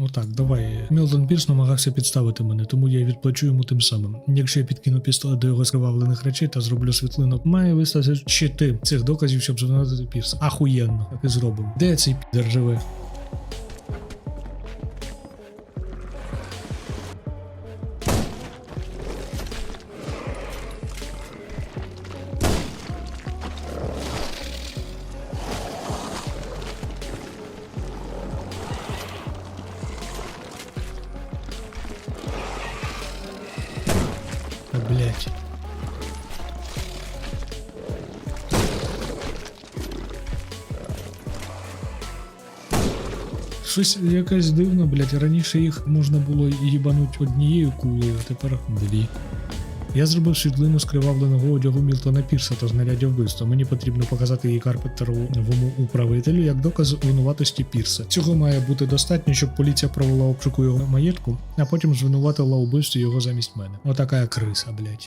Отак, давай. Мілтон Пірс намагався підставити мене, тому я відплачу йому тим самим. Якщо я підкину пістолет до його скривавлених речей та зроблю світлину, має вистачити цих доказів, щоб звинуватити Пірс. Ахуєнно, так і зробимо. Де цей підер живе? Та, Блять. Щось якось дивно, блять. Раніше їх можна було їбануть однією кулею, а тепер дві. Я зробив світлину скривавленого одягу Мілтона Пірса та знаряддя вбивства. Мені потрібно показати її карпентеровому управителю як доказ винуватості Пірса. Цього має бути достатньо, щоб поліція провела обшуку його маєтку, а потім звинуватила вбивстві його замість мене. Отака криса, блять.